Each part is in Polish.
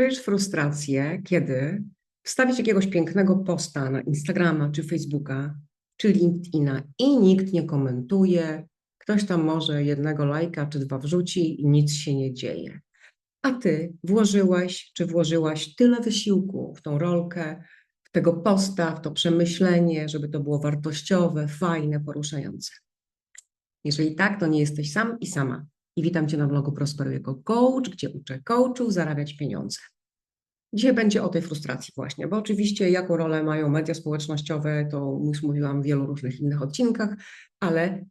Czujesz frustrację, kiedy wstawić jakiegoś pięknego posta na Instagrama, czy Facebooka, czy LinkedIna i nikt nie komentuje, ktoś tam może jednego lajka czy dwa wrzuci i nic się nie dzieje. A ty włożyłaś czy włożyłaś tyle wysiłku w tą rolkę, w tego posta, w to przemyślenie, żeby to było wartościowe, fajne, poruszające. Jeżeli tak, to nie jesteś sam i sama. I witam Cię na blogu Prosperuj jako coach, gdzie uczę coachów zarabiać pieniądze. Dzisiaj będzie o tej frustracji właśnie, bo oczywiście jaką rolę mają media społecznościowe, to już mówiłam w wielu różnych innych odcinkach, ale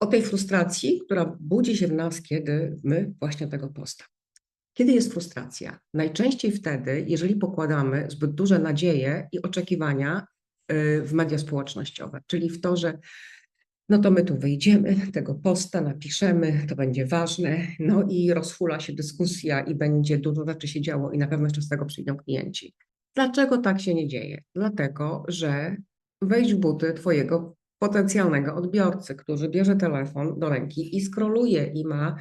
o tej frustracji, która budzi się w nas, kiedy my właśnie tego posta. Kiedy jest frustracja? Najczęściej wtedy, jeżeli pokładamy zbyt duże nadzieje i oczekiwania y, w media społecznościowe, czyli w to, że no to my tu wyjdziemy, tego posta napiszemy, to będzie ważne, no i rozhula się dyskusja i będzie dużo rzeczy się działo i na pewno jeszcze z tego przyjdą klienci. Dlaczego tak się nie dzieje? Dlatego, że wejdź w buty Twojego potencjalnego odbiorcy, który bierze telefon do ręki i skroluje i ma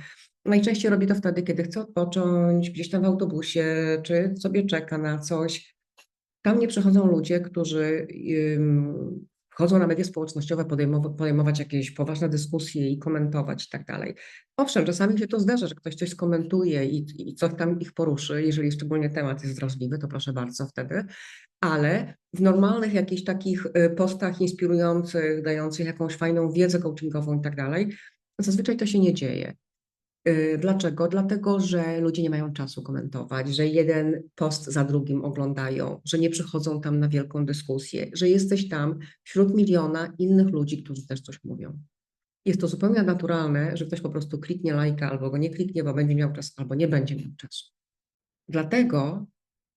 Najczęściej robi to wtedy, kiedy chce odpocząć, gdzieś tam w autobusie, czy sobie czeka na coś. Tam nie przychodzą ludzie, którzy wchodzą na media społecznościowe, podejmować, jakieś poważne dyskusje i komentować i tak dalej. Owszem, czasami się to zdarza, że ktoś coś skomentuje i, i coś tam ich poruszy, jeżeli szczególnie temat jest wrażliwy, to proszę bardzo wtedy, ale w normalnych jakichś takich y, postach inspirujących, dających jakąś fajną wiedzę coachingową i tak dalej, zazwyczaj to się nie dzieje. Y, dlaczego? Dlatego, że ludzie nie mają czasu komentować, że jeden post za drugim oglądają, że nie przychodzą tam na wielką dyskusję, że jesteś tam wśród miliona innych ludzi, którzy też coś mówią. Jest to zupełnie naturalne, że ktoś po prostu kliknie lajka albo go nie kliknie, bo będzie miał czas, albo nie będzie miał czasu. Dlatego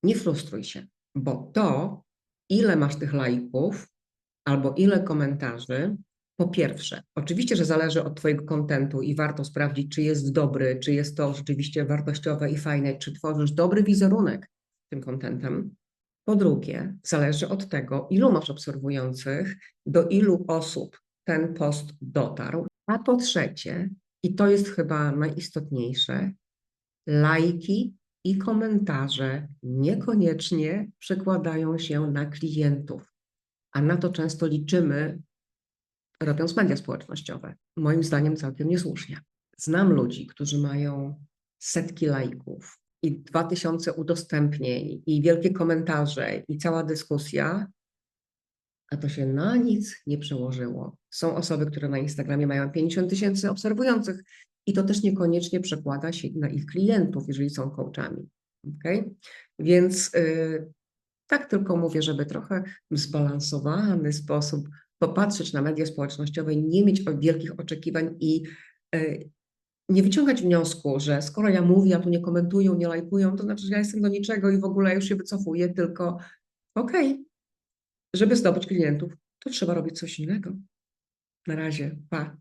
nie frustruj się, bo to, ile masz tych lajków albo ile komentarzy, po pierwsze, oczywiście, że zależy od Twojego kontentu i warto sprawdzić, czy jest dobry, czy jest to rzeczywiście wartościowe i fajne, czy tworzysz dobry wizerunek tym kontentem. Po drugie, zależy od tego, ilu masz obserwujących, do ilu osób ten post dotarł. A po trzecie, i to jest chyba najistotniejsze, lajki i komentarze niekoniecznie przekładają się na klientów, a na to często liczymy robiąc media społecznościowe. Moim zdaniem całkiem niesłusznie. Znam ludzi, którzy mają setki lajków i dwa tysiące udostępnień i wielkie komentarze i cała dyskusja, a to się na nic nie przełożyło. Są osoby, które na Instagramie mają 50 tysięcy obserwujących i to też niekoniecznie przekłada się na ich klientów, jeżeli są coachami. Okay? Więc yy, tak tylko mówię, żeby trochę w zbalansowany sposób popatrzeć na media społecznościowe, nie mieć wielkich oczekiwań i e, nie wyciągać wniosku, że skoro ja mówię, a tu nie komentują, nie lajkują, to znaczy, że ja jestem do niczego i w ogóle już się wycofuję, tylko okej, okay, żeby zdobyć klientów, to trzeba robić coś innego. Na razie, pa.